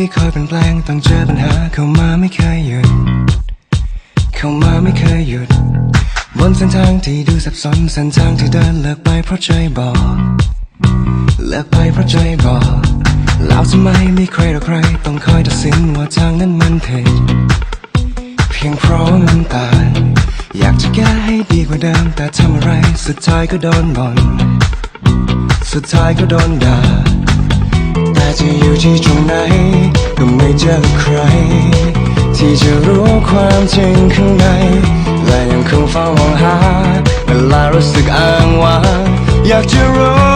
ที่คอยเปลี่ยนแปลงต้องเจอปัญหาเข้ามาไม่เคยหยุด เข้ามาไม่เคยหยุด บนเส้นทางที่ดูสับสนเส้นทางที่เดินเลิกไปเพราะใจบอกเลิกไปเพราะใจบอกแล้วทำไมไม่ใครหรอกใคร ต้องคอยตัดสินว่าทางนั้นมันผิดเพียงเพราะมันตางอยากจะแก้ให้ดีกว่าเดิมแต่ทำอะไรสุดท้ายก็โดนบ่นสุดท้ายก็โดนด่าแต่จะอยู่ที่ตรงไหน จอใคร ที่จะรู้ความจริงข้างใน และยังคงเฝ้ามองหาเวลารู้สึกอ้างว้างอยากจะรู้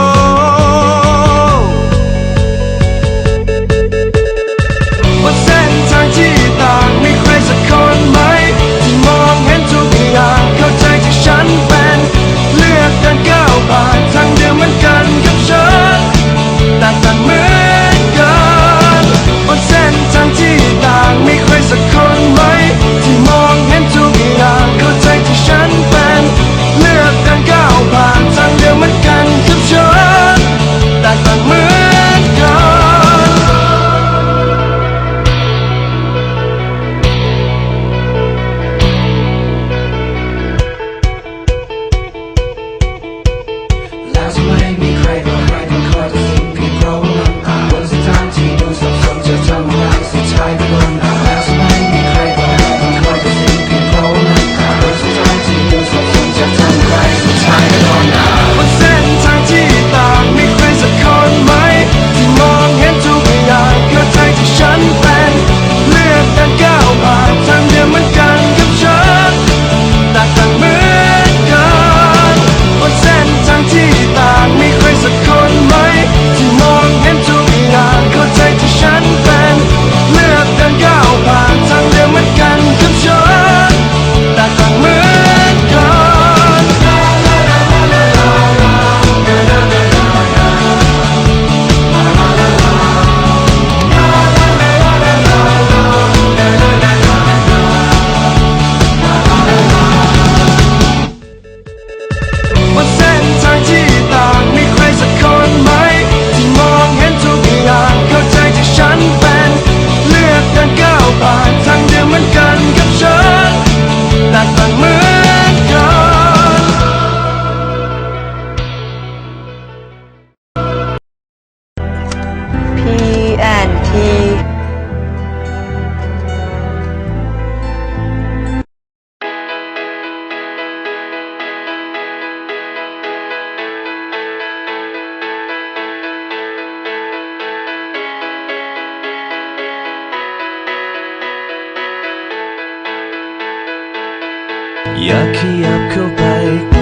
แล้ อยากขยับเข้าไปใ